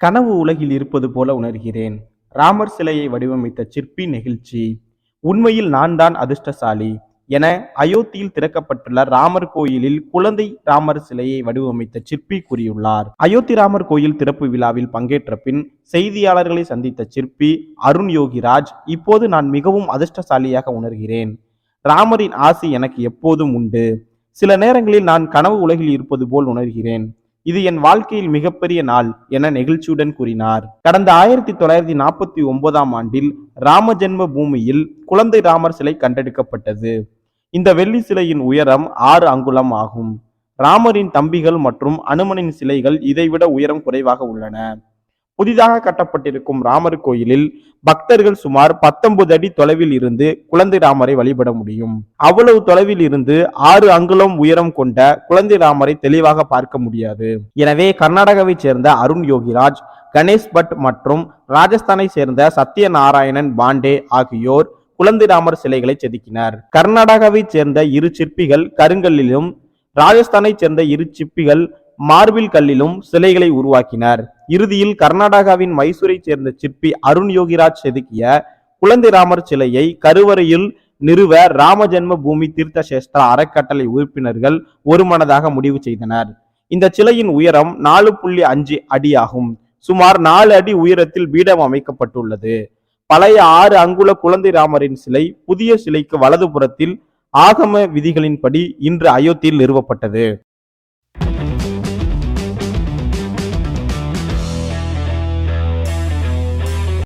கனவு உலகில் இருப்பது போல உணர்கிறேன். ராமர் சிலையை வடிவமைத்த சிற்பி நெகிழ்ச்சி. உண்மையில் நான் தான் அதிர்ஷ்டசாலி என அயோத்தியில் திறக்கப்பட்டுள்ள ராமர் கோயிலில் குழந்தை ராமர் சிலையை வடிவமைத்த சிற்பி கூறியுள்ளார். அயோத்தி ராமர் கோயில் திறப்பு விழாவில் பங்கேற்ற பின் செய்தியாளர்களை சந்தித்த சிற்பி அருண் யோகிராஜ் இப்போது நான் மிகவும் அதிர்ஷ்டசாலியாக உணர்கிறேன். ராமரின் ஆசி எனக்கு எப்போதும் உண்டு. சில நேரங்களில் நான் கனவு உலகில் இருப்பது போல் உணர்கிறேன். இது என் வாழ்க்கையில் மிகப்பெரிய நாள் என நெகிழ்ச்சியுடன் கூறினார். கடந்த ஆயிரத்தி தொள்ளாயிரத்தி நாற்பத்தி ஒன்பதாம் ஆண்டில் ராம ஜென்ம பூமியில் குழந்தை ராமர் சிலை கண்டெடுக்கப்பட்டது. இந்த வெள்ளி சிலையின் உயரம் ஆறு அங்குலம் ஆகும். ராமரின் தம்பிகள் மற்றும் அனுமனின் சிலைகள் இதைவிட உயரம் குறைவாக உள்ளன. புதிதாக கட்டப்பட்டிருக்கும் ராமர் கோயிலில் பக்தர்கள் சுமார் பத்தொன்பது அடி தொலைவில் இருந்து குழந்தை ராமரை வழிபட முடியும். அவ்வளவு தொலைவில் இருந்து ஆறு அங்குலம் உயரம் கொண்ட குழந்தை ராமரை தெளிவாக பார்க்க முடியாது. எனவே கர்நாடகாவைச் சேர்ந்த அருண் யோகிராஜ் கணேஷ் பட் மற்றும் ராஜஸ்தானை சேர்ந்த சத்யநாராயணன் பாண்டே ஆகியோர் குழந்தை ராமர் சிலைகளை செதுக்கினர். கர்நாடகாவைச் சேர்ந்த இரு சிற்பிகள் கருங்கல்லிலும் ராஜஸ்தானைச் சேர்ந்த இரு சிற்பிகள் மார்பிள் கல்லிலும் சிலைகளை உருவாக்கினர். இறுதியில் கர்நாடகாவின் மைசூரை சேர்ந்த சிற்பி அருண் யோகிராஜ் செதுக்கிய குழந்தை ராமர் சிலையை கருவறையில் நிறுவ ராம ஜென்ம பூமி தீர்த்த சேஸ்திரா அறக்கட்டளை உறுப்பினர்கள் ஒருமனதாக முடிவு செய்தனர். இந்த சிலையின் உயரம் நாலு புள்ளி அஞ்சு அடி ஆகும் சுமார் நாலு அடி உயரத்தில் பீடம் அமைக்கப்பட்டுள்ளது. பழைய ஆறு அங்குல குழந்தை ராமரின் சிலை புதிய சிலைக்கு வலதுபுறத்தில் ஆகம விதிகளின்படி இன்று அயோத்தியில் நிறுவப்பட்டது.